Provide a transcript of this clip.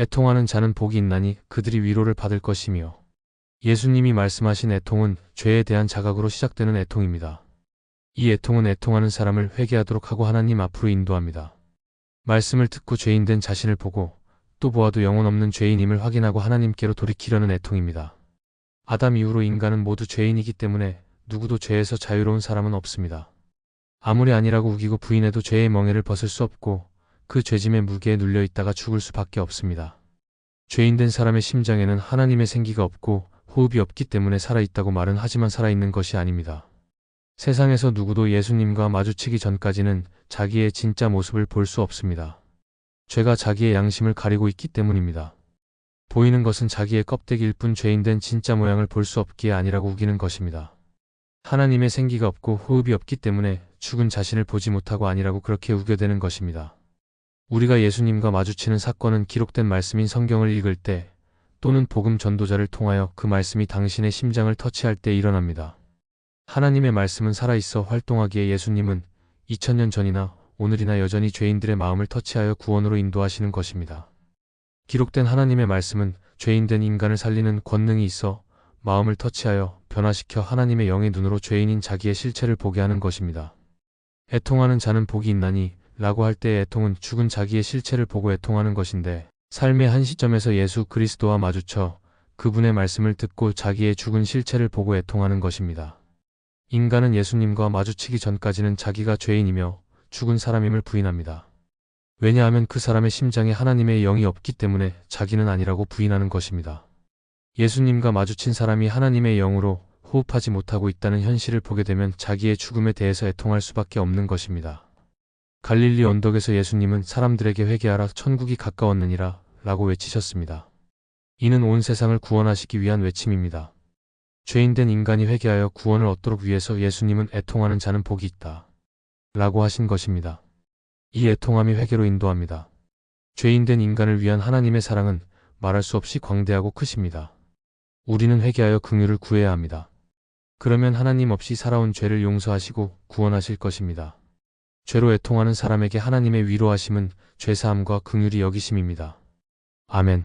애통하는 자는 복이 있나니 그들이 위로를 받을 것이며 예수님이 말씀하신 애통은 죄에 대한 자각으로 시작되는 애통입니다. 이 애통은 애통하는 사람을 회개하도록 하고 하나님 앞으로 인도합니다. 말씀을 듣고 죄인된 자신을 보고 또 보아도 영혼 없는 죄인임을 확인하고 하나님께로 돌이키려는 애통입니다. 아담 이후로 인간은 모두 죄인이기 때문에 누구도 죄에서 자유로운 사람은 없습니다. 아무리 아니라고 우기고 부인해도 죄의 멍에를 벗을 수 없고 그 죄짐의 무게에 눌려 있다가 죽을 수밖에 없습니다. 죄인된 사람의 심장에는 하나님의 생기가 없고 호흡이 없기 때문에 살아있다고 말은 하지만 살아있는 것이 아닙니다. 세상에서 누구도 예수님과 마주치기 전까지는 자기의 진짜 모습을 볼 수 없습니다. 죄가 자기의 양심을 가리고 있기 때문입니다. 보이는 것은 자기의 껍데기일 뿐 죄인된 진짜 모양을 볼 수 없기에 아니라고 우기는 것입니다. 하나님의 생기가 없고 호흡이 없기 때문에 죽은 자신을 보지 못하고 아니라고 그렇게 우겨대는 것입니다. 우리가 예수님과 마주치는 사건은 기록된 말씀인 성경을 읽을 때 또는 복음 전도자를 통하여 그 말씀이 당신의 심장을 터치할 때 일어납니다. 하나님의 말씀은 살아있어 활동하기에 예수님은 2000년 전이나 오늘이나 여전히 죄인들의 마음을 터치하여 구원으로 인도하시는 것입니다. 기록된 하나님의 말씀은 죄인된 인간을 살리는 권능이 있어 마음을 터치하여 변화시켜 하나님의 영의 눈으로 죄인인 자기의 실체를 보게 하는 것입니다. 애통하는 자는 복이 있나니 라고 할 때의 애통은 죽은 자기의 실체를 보고 애통하는 것인데 삶의 한 시점에서 예수 그리스도와 마주쳐 그분의 말씀을 듣고 자기의 죽은 실체를 보고 애통하는 것입니다. 인간은 예수님과 마주치기 전까지는 자기가 죄인이며 죽은 사람임을 부인합니다. 왜냐하면 그 사람의 심장에 하나님의 영이 없기 때문에 자기는 아니라고 부인하는 것입니다. 예수님과 마주친 사람이 하나님의 영으로 호흡하지 못하고 있다는 현실을 보게 되면 자기의 죽음에 대해서 애통할 수밖에 없는 것입니다. 갈릴리 언덕에서 예수님은 사람들에게 회개하라 천국이 가까웠느니라 라고 외치셨습니다. 이는 온 세상을 구원하시기 위한 외침입니다. 죄인된 인간이 회개하여 구원을 얻도록 위해서 예수님은 애통하는 자는 복이 있다. 라고 하신 것입니다. 이 애통함이 회개로 인도합니다. 죄인된 인간을 위한 하나님의 사랑은 말할 수 없이 광대하고 크십니다. 우리는 회개하여 긍휼을 구해야 합니다. 그러면 하나님 없이 살아온 죄를 용서하시고 구원하실 것입니다. 죄로 애통하는 사람에게 하나님의 위로하심은 죄사함과 긍휼이 여기심입니다. 아멘.